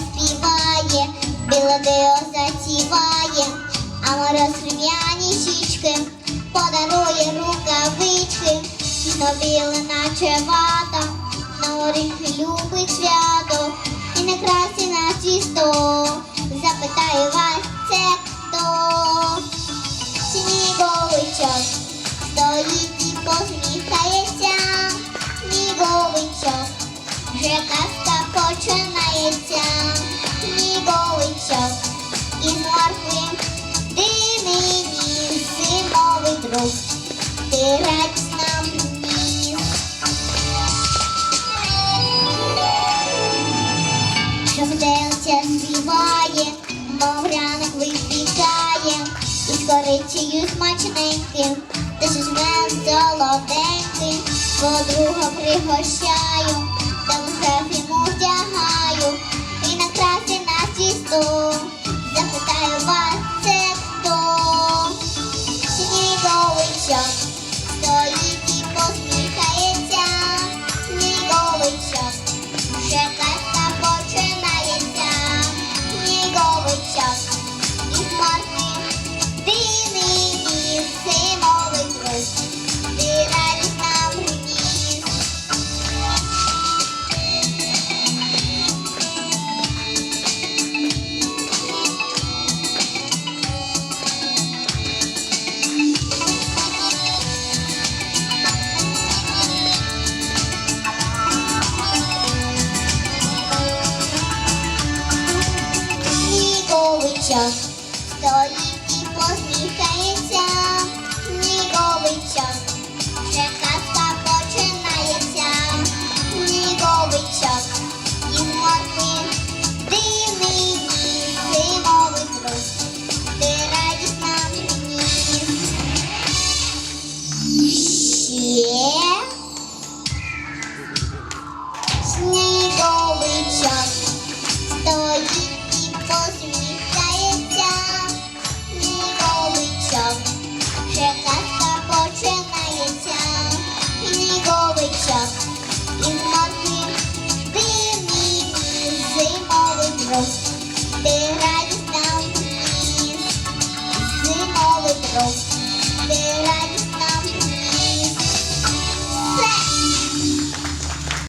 співає, біле дио заціває, а мороз рум'яні щічки подарує рукавички, новіли наче вата, на оріхи любить свято, і не красі на тісто. Запитаю вас, це хто? Сніговичок стоїть і посміхається, сніговичок, вже казка починається, ти радість нам ніс. Що вделця співає, мов ранок випікає, і з коричею смачненьким, та ж жмем солоденьким, подруга пригощаю, та в Сніговичок стоїть No.